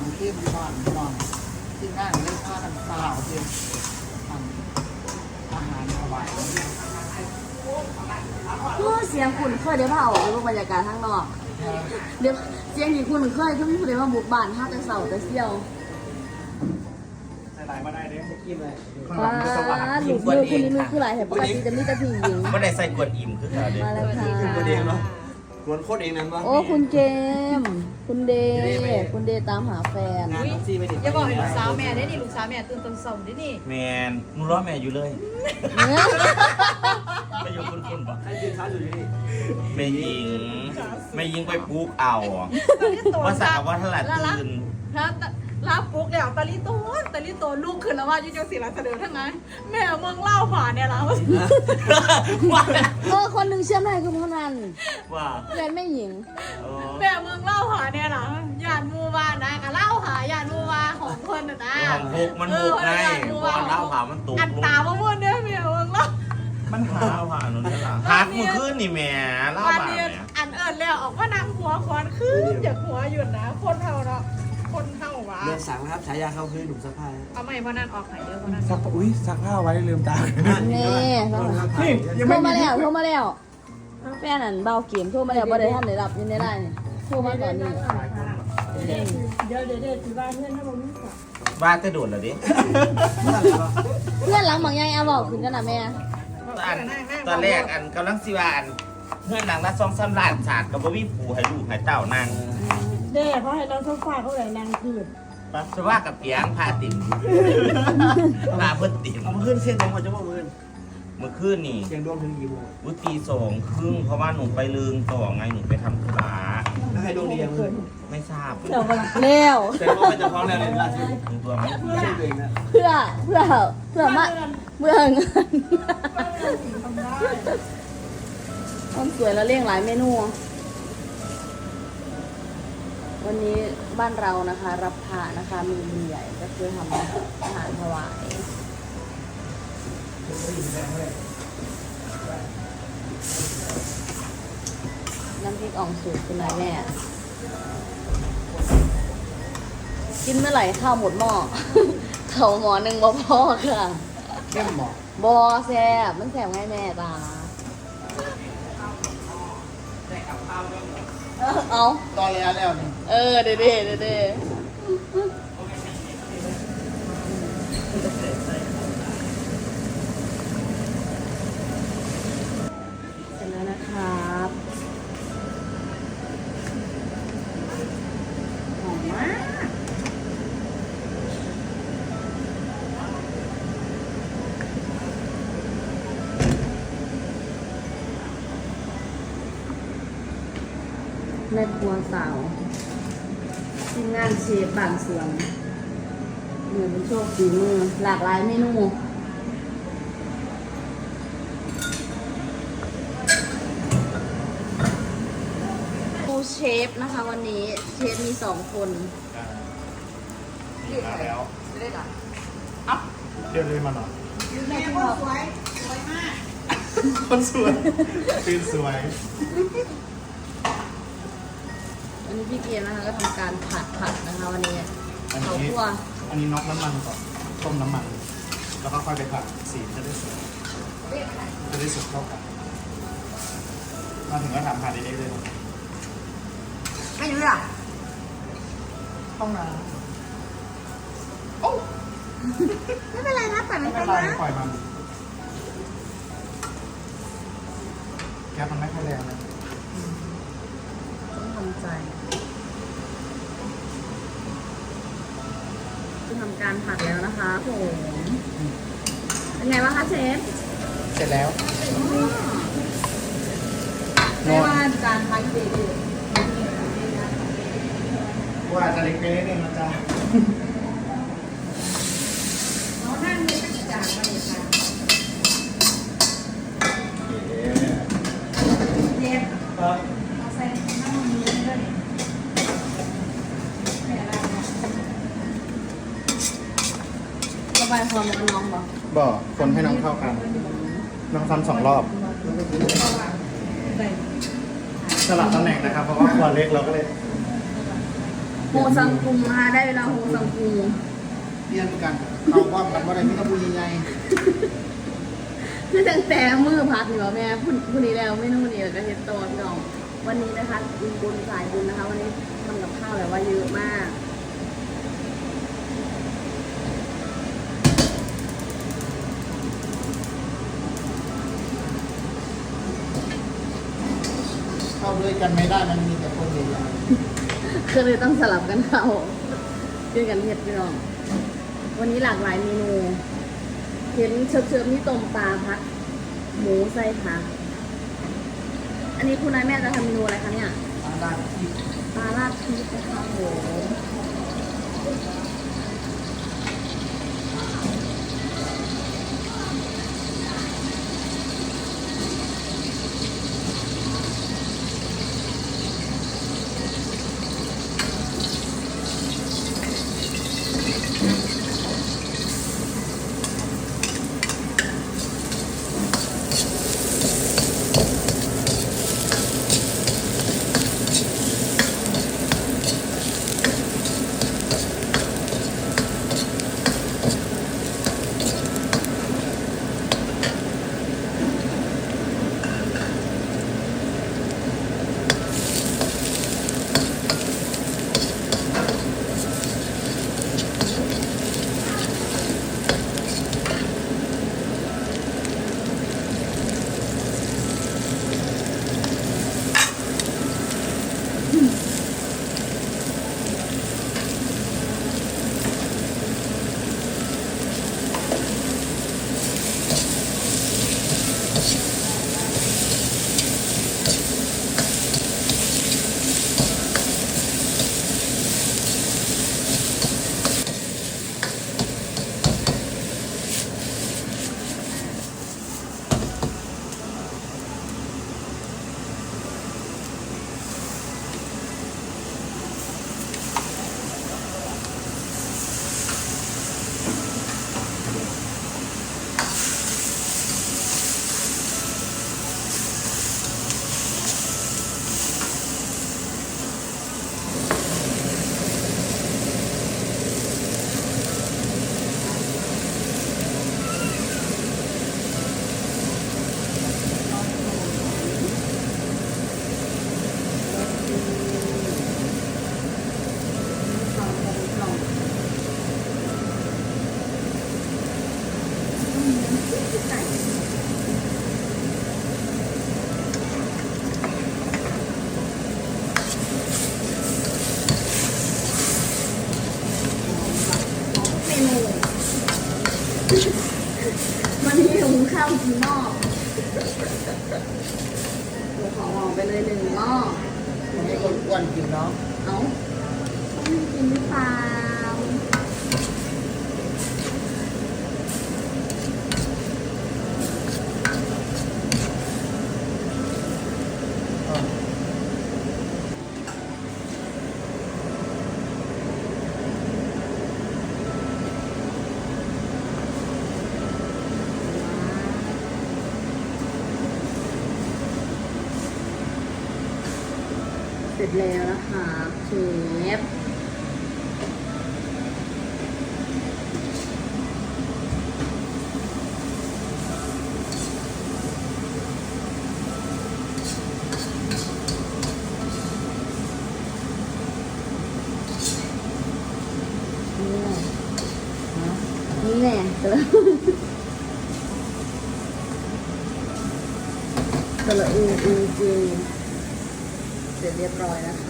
อาจารย์มาสั่งเข้มก่อนก่อนที่นั่งเล่นผ้ากันเปล่าเพียงทำอาหารถวายคือเสียงคุณเคยได้เผาหรือบรรยากาศข้างนอก เดี๋ยวเสียงที่คุณเคยคือมีผู้ใดมาบุกบ้านห้าแต่เสาแต่เซี่ยวใส่มาได้เด้กินเลยว้าหลุดมือคุณนี่มือคือหลายแต่ปกติจะมีแต่ผู้หญิงไม่ได้ใส่กวนอิ่มคือเขาเด็กมาแล้วค่ะ ตัวเองเนาะกวนโคตรเองนั้นวะโอ้คุณเกมคุณเดย์คุณเดย์ตามหาแฟน งานน้องซีไปดิอย่าบอกให้ลูกสาวแม่ได้นี่ลูกสาวแม่ตื่นตอนสองได้นี่แมนมึงรอแม่อยู่เลยไม่อยู่คุณคุณปะใครยืนช้าอยู่ที่นี่แม่ยิงแม่ยิงไปปลูกเอา ตอนนี้โตว่าสาวว่าถลัดละละตื่นละ ลาปุ๊กเดี๋ยวตาลีโตตาลีโตลูกขึ้นแล้วว่ายุ่งจังสีละเสดอทั้งนั้น แม่เมืองเล่าผ่านเนี่ยแล้วว่าเออคนหนึ่งเชื่อมได้คือพ่อนันว่าแฟนไม่หญิงเออแม่เมืองเล่าผ่านเนี่ยหลังยานมูวานะกับเล่าหายานมูวาของคนน่ะนะของพกมันพกไงเพราะว่าเล่าผ่ามันตุกอันตาว่าม่วนเนี่ยแม่เมืองเล่ามันหาเล่าผ่าหนุนนี่ล่ะหักมือขึ้นนี่แม่เล่าวันผ่านี้แม่อันเอิญแล้วออกว่านางหัวขวานขึ้นจากหัวหยุดนะคนเท่าเนาะ คนเท่าวะเดือนสั่งนะครับฉายาเขาคือหนุ่มสะพายเอาไม่พอนั่นออกไหนเด้อพอนั่นซักอุ้ยซักผ้าไว้ลืมตานี่นี่ยังโทรไม่มาแล้วโทรมาแล้วแฟนนั่นเบาเกมโทรมาแล้วบ่ได้ท่านได้รับยินได้ได้นี่โทรมาก่อนนี่บ้าจะโดดเหรอดิเพื่อนหลังบางใหญ่เอาบอกขึ้นกันนะแม่ตอนตอนแรกอันกำลังสิว่าอันเพื่อนนางละสองสามล้านศาสตร์ก็บ่มีผู้ให้ลูกให้เต้านาง เด้เพราะให้เราโซฟาเขาเลยนางคืนปัสสาวะกับเปียงพาติ่มพาเพิ่นติ่มเอามาขึ้นเส้นตรงหัวจะบอกมือเมื่อคืนนี่เสียงดวงถึงกี่โมงวุตีสองครึ่งเพราะว่าหนูไปลืมต่อไงหนูไปทำธุระแล้วให้ดวงดียังมือไม่ทราบเดี๋ยวมาแล้วแต่ว่ามันจะพร้อมแล้วเลยล่าสุดถึงตัวไหมชื่อตัวเองนะเพื่อเพื่อเพื่อมาเพื่อเงินต้องสวยแล้วเรียงหลายเมนู วันนี้บ้านเรานะคะ รับผ่านะคะมีบุญใหญ่ก็คือทำอาหารถวายน้ำพริกอ่องสูตรคุณนายแม่ กินเมื่อไหร่ข้าวหมดหม้อ เขาหมอหนึ่งบ่พอค่ะเข้มบอกบอแซ่บมันแซ่บไงแม่ตาเออเอา ตอนแล้วแล้วนี่ เออเด้เด้เด้เด้เสร็จแล้วนะครับหอมมากแม่ครัวสาว ทีมงานเชฟบางส่วนเหมือนเป็นโชคฝีมือหลากหลายเมนูดูเชฟนะคะวันนี้เชฟมีสองคนมาแล้วจะได้ดับเดี๋ยวเลยมาหน่อยแม่คนสวย สวยมาก คนสวยตื่นสวย วันนี้พี่เกียร์นะคะก็ทำการผัดผัดนะคะวันนี้อันเขานี้คั่วอันนี้น็อกน้ำมันก่อนต้มน้ำมัน แล้วก็ค่อยไปผัดสีจะได้สวยจะได้สุกเข้ากันมาถึงก็ทำผัดได้เลยไม่เลือกห้องน้ไม่เป็นไรนะแต่ไม่ไม่เป็เป็นนไรไรปล่อยมันแก๊สมันไม่ค่อยแรงนะต้องทำใจคือ ทำการผัดแล้วนะคะผมเป็นไงบ้างคะเชฟเสร็จแล้วไม่ว่าจานพักดีดีว่าจะเล็กไปนิดนึงนะจ๊ะน้องนั่งนี่ก็จะจากมาเลยค่ะเย็บครับ เอาใส่น้ำมันนี้ด้วยนี่แม่อะไรเนี่ย ระบายความกับน้องบอกบอกคนให้น้องเข้ากัน น้องทำสองรอบ สลับตำแหน่งนะครับ เพราะว่าครัวเล็กเราก็เลยโฮซังกุงนะคะได้เวลาโฮซังกุงเรียนกันเขาว่ากันว่าอะไรไม่ต้องพูดใหญ่คือตั้งแต่มือพักอยู่แม่พูดพูดนี้แล้วไม่นู่นนี่แล้วก็เฮ็ดโตพี่น้องวันนี้นะคะบุญบุญสายบุญนะคะ วันนี้ทำกับข้าวแบบว่าเยอะมาก ๆเข้า ด้วยกันไม่ได้มันมีแต่คนใหญ่คือเลยต้องสลับกันเข้าด้วยกันเฮ็ดพี่น้อง วันนี้หลากหลายเมนู เห็นเชิบๆนี่ต้มปลาพัด หมูใส่ผักอันนี้คุณนายแม่จะทำเมนูอะไรคะเนี่ยๆอาดาที่ปลาราดพริกนะคะโห มนูวันนี้หุงข้าวกี่หม้อเดี๋ยวขอลองไปเลยหนึ่งหม้อ ให้คนอ้วนกินเนาะ เอาต้องมีกินหรือเปล่า ร็จแล้วนะคะเชฟนี่แหละเสร็จล้วเสร็จแล้วอูอูจีเสร็จ เรียบร้อยนะคะ